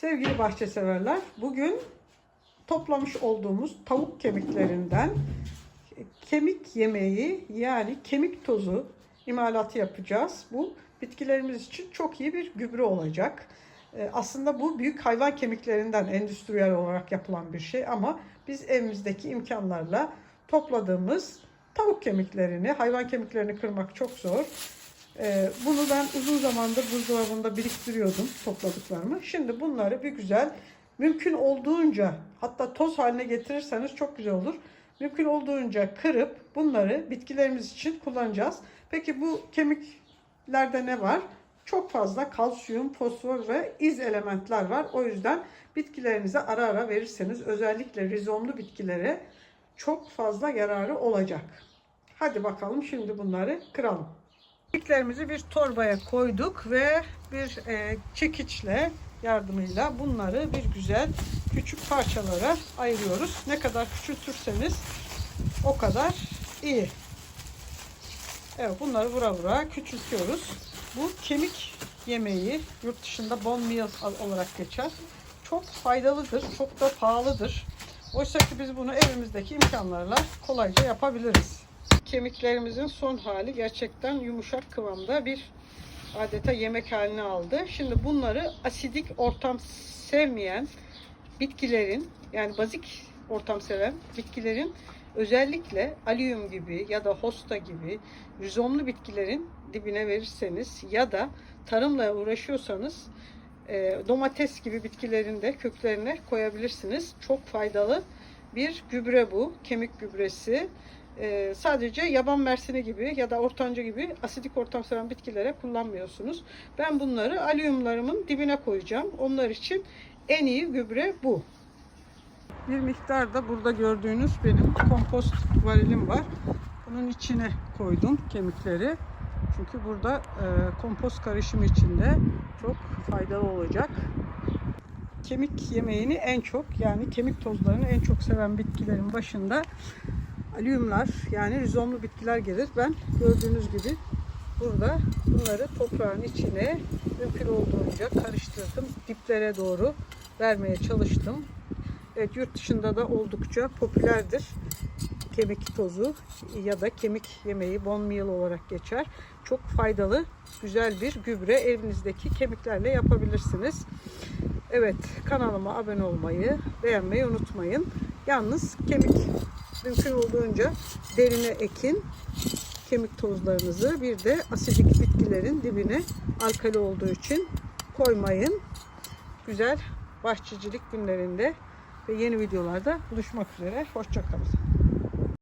Sevgili bahçe severler, bugün toplamış olduğumuz tavuk kemiklerinden kemik yemeği yani kemik tozu imalatı yapacağız. Bu bitkilerimiz için çok iyi bir gübre olacak. Ee, Aslında bu büyük hayvan kemiklerinden endüstriyel olarak yapılan bir şey ama biz evimizdeki imkanlarla topladığımız tavuk kemiklerini, hayvan kemiklerini kırmak çok zor. Ee, bunu ben uzun zamandır buzdolabında biriktiriyordum topladıklarımı. Şimdi bunları bir güzel mümkün olduğunca hatta toz haline getirirseniz çok güzel olur. Mümkün olduğunca kırıp bunları bitkilerimiz için kullanacağız. Peki bu kemiklerde ne var? Çok fazla kalsiyum, fosfor ve iz elementler var. O yüzden bitkilerinize ara ara verirseniz özellikle rizomlu bitkilere çok fazla yararı olacak. Hadi bakalım şimdi bunları kıralım. Kemiklerimizi bir torbaya koyduk ve bir e, çekiçle yardımıyla bunları bir güzel küçük parçalara ayırıyoruz. Ne kadar küçültürseniz o kadar iyi. Evet bunları vura vura küçültüyoruz. Bu kemik yemeği yurt dışında bone meal olarak geçer. Çok faydalıdır, çok da pahalıdır. Oysa ki biz bunu evimizdeki imkanlarla kolayca yapabiliriz. Kemiklerimizin son hali gerçekten yumuşak kıvamda bir adeta yemek haline aldı. Şimdi bunları asidik ortam sevmeyen bitkilerin yani bazik ortam seven bitkilerin özellikle aliyum gibi ya da hosta gibi rizomlu bitkilerin dibine verirseniz ya da tarımla uğraşıyorsanız e, domates gibi bitkilerin de köklerine koyabilirsiniz. Çok faydalı bir gübre bu. Kemik gübresi. E, sadece yaban mersini gibi ya da ortanca gibi asidik ortam seven bitkilere kullanmıyorsunuz. Ben bunları alüvyumlarımın dibine koyacağım. Onlar için en iyi gübre bu. Bir miktar da burada gördüğünüz benim kompost varilim var. Bunun içine koydum kemikleri. Çünkü burada e, kompost karışımı içinde çok faydalı olacak. Kemik yemeğini en çok yani kemik tozlarını en çok seven bitkilerin başında alüvyumlar yani rizomlu bitkiler gelir. Ben gördüğünüz gibi burada bunları toprağın içine mümkün olduğunca karıştırdım. Diplere doğru vermeye çalıştım. Evet yurt dışında da oldukça popülerdir. Kemik tozu ya da kemik yemeği bone meal olarak geçer. Çok faydalı, güzel bir gübre evinizdeki kemiklerle yapabilirsiniz. Evet kanalıma abone olmayı, beğenmeyi unutmayın. Yalnız kemik mümkün olduğunca derine ekin kemik tozlarınızı bir de asidik bitkilerin dibine alkali olduğu için koymayın. Güzel bahçecilik günlerinde ve yeni videolarda buluşmak üzere. Hoşçakalın.